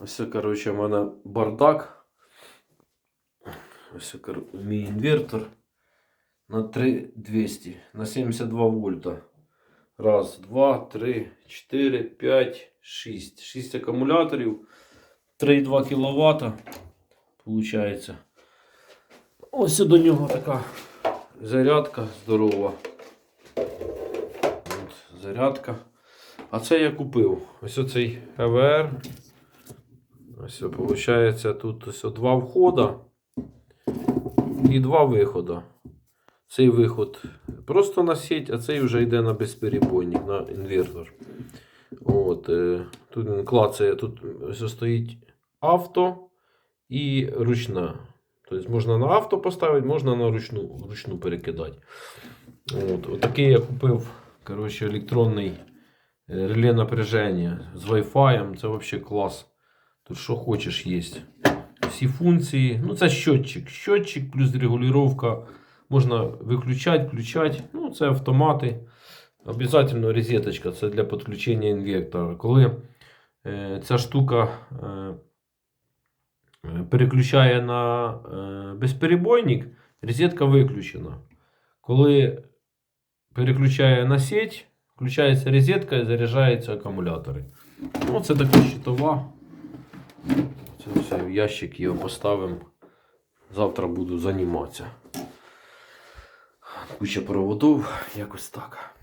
Ось, коротше, в мене бардак. Ось, кор- мій інвертор на 3200, на 72 вольта. Раз, два, три, чотири, п'ять, шість. Шість акумуляторів. 3,2 кВт. Получається. Ось до нього така зарядка здорова. От, зарядка. А це я купив. Ось оцей ЕВР. Ось виходить тут ось два входа і два виходи. Цей виход просто на сеть, а цей вже йде на безперебойник, на інвертор. От, е, тут він клацає, тут стоїть авто і ручна. Тобто можна на авто поставити, можна на ручну, ручну перекидати. От, отакий я купив коротше, електронний е, реле напряження з Wi-Fi. Це взагалі клас. Тут що хочеш є. Всі функції. Ну, це щотчик. Щотчик плюс регулювання. Можна виключати, включати. Ну, це автомати. Обязательно розеточка. Це для підключення інвертора. Коли е, ця штука е, е, переключає на е, безперебойник, розетка виключена. Коли переключає на сеть, включається розетка і заряджаються акумулятори. Ну, це така щитова. Це все в ящик його поставимо. Завтра буду займатися. Куча проводов, якось так.